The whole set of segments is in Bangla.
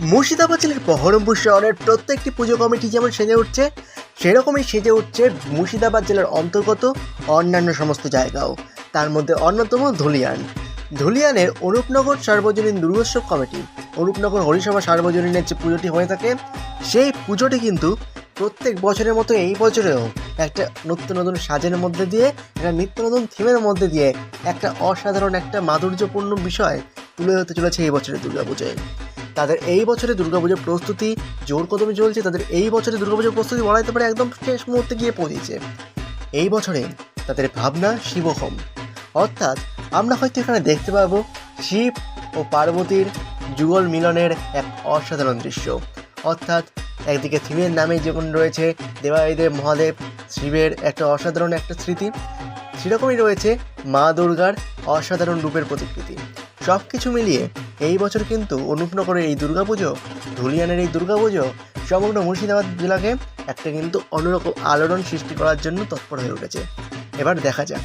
মুর্শিদাবাদ জেলার বহরমপুর শহরের প্রত্যেকটি পুজো কমিটি যেমন সেজে উঠছে, সেরকমই সেজে উঠছে মুর্শিদাবাদ জেলার অন্তর্গত অন্যান্য সমস্ত জায়গাও। তার মধ্যে অন্যতম ধুলিয়ান। ধুলিয়ানের অরূপনগর সার্বজনীন দুর্গোৎসব কমিটি অরূপনগর হরিসভা সার্বজনীনের যে পুজোটি হয়ে থাকে, সেই পুজোটি কিন্তু প্রত্যেক বছরের মতো এই বছরেও একটা নিত্য নতুন সাজের মধ্যে দিয়ে, একটা নিত্য নতুন থিমের মধ্যে দিয়ে একটা অসাধারণ একটা মাধুর্যপূর্ণ বিষয় তুলে ধরতে চলেছে এই বছরের দুর্গাপুজোয়। তাদের এই বছরে দুর্গাপুজোর প্রস্তুতি জোর কদমে চলছে, তাদের এই বছরে দুর্গাপুজোর প্রস্তুতি বলা যেতে পারে একদম শেষ মুহূর্তে গিয়ে পৌঁছেছে। এই বছরে তাদের ভাবনা শিবহোম। অর্থাৎ আমরা হয়তো এখানে দেখতে পাবো শিব ও পার্বতীর যুগল মিলনের এক অসাধারণ দৃশ্য। অর্থাৎ একদিকে থিমের নামে যেমন রয়েছে দেবাদিদেব মহাদেব, শিবের একটা অসাধারণ একটা স্মৃতি, সেরকমই রয়েছে মা দুর্গার অসাধারণ রূপের প্রতিকৃতি। সব কিছু মিলিয়ে এই বছর কিন্তু অনুপনগরের এই দুর্গাপুজো, ধুলিয়ানের এই দুর্গাপুজো, সমগ্র মুর্শিদাবাদ জেলাকে একটা কিন্তু অন্যরকম আলোড়ন সৃষ্টি করার জন্য তৎপর হয়ে উঠেছে। এবার দেখা যাক।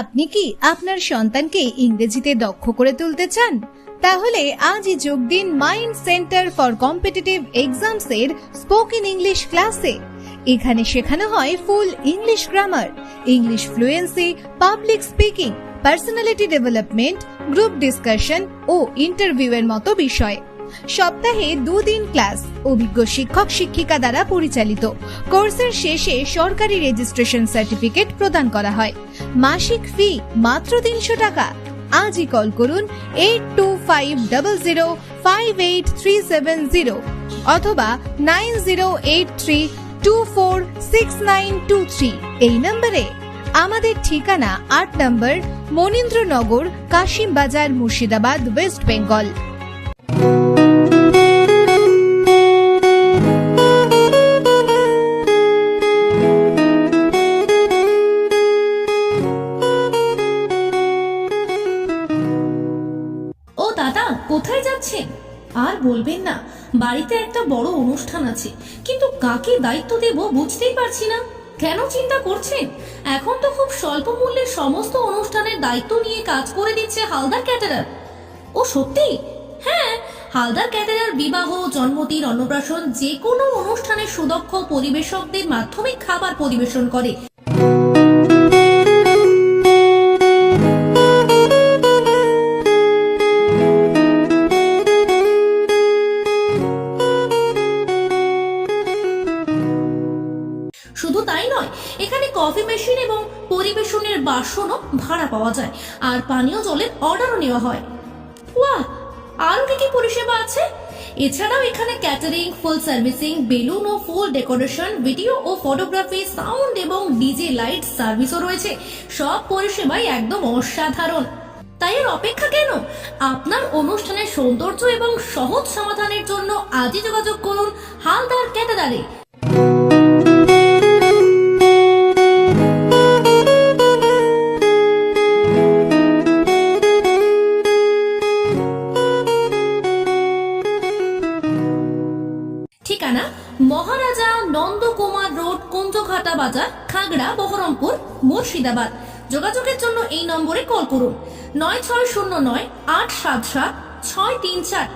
আপনি কি আপনার সন্তানকে ইংরেজিতে দক্ষ করে তুলতে চান? তাহলে আজই যোগ দিন mind centre for competitive exams এর স্পোকেন ইংলিশ ক্লাসে। এখানে শেখানো হয় full English grammar, English fluency, public speaking, personality development, group discussion ও ইন্টারভিউ এর মতো বিষয়। সপ্তাহে দুদিন ক্লাস, অভিজ্ঞ শিক্ষক শিক্ষিকা দ্বারা পরিচালিত। কোর্সের শেষে সরকারি রেজিস্ট্রেশন সার্টিফিকেট প্রদান করা হয়। মাসিক ফি মাত্র তিনশো টাকা। আজই কল করুন eight two five double zero five eight three seven zero অথবা nine zero eight three two four six nine two three. এই নম্বরে আমাদের ঠিকানা আট নম্বর মনীন্দ্রনগর কাশিম বাজার মুর্শিদাবাদ, ওয়েস্ট বেঙ্গল। কোথায় যাচ্ছেন? আর বলবেন না, বাড়িতে একটা বড় অনুষ্ঠান আছে, কিন্তু কাকে দায়িত্ব দেব বুঝতেই পারছি না। কেন চিন্তা করছেন? এখন তো খুব স্বল্প মূল্যে সমস্ত অনুষ্ঠানের দায়িত্ব নিয়ে কাজ করে দিচ্ছে হালদার ক্যাটারার। ও সত্যি? হ্যাঁ হালদার ক্যাটারার বিবাহ জন্মদিন অন্নপ্রাশন যে কোনো অনুষ্ঠানের সুদক্ষ পরিবেশকদের মাধ্যমে খাবার পরিবেশন করে। এখানে কফি মেশিন এবং পরিবেশনের বাসনও ভাড়া পাওয়া যায়, আর পানীয় জলের অর্ডারও নেওয়া হয়। ওয়া আরও কি কি পরিষেবা আছে? এছাড়াও এখানে ক্যাটারিং ফুল সার্ভিসিং বেলুন ও ফুল ডেকোরেশন ভিডিও ও ফটোগ্রাফি সাউন্ড এবং ডিজে লাইট সার্ভিসও রয়েছে। সব পরিষেবাই একদম অসাধারণ। তাই এর অপেক্ষা কেন? আপনার অনুষ্ঠানের সৌন্দর্য এবং সহজ সমাধানের জন্য আজই যোগাযোগ করুন হালদার ক্যাটারারে মহারাজা নন্দকুমার রোড কুঞ্জঘাটা বাজার, খাগড়া, বহরমপুর, মুর্শিদাবাদ। যোগাযোগের জন্য এই নম্বরে কল করুন। নয় ছয় শূন্য নয়, আট সাত সাত, ছয় তিন চার।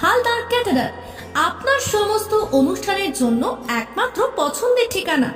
হালদার ক্যাটারার আপনার সমস্ত অনুষ্ঠানের জন্য একমাত্র পছন্দের ঠিকানা।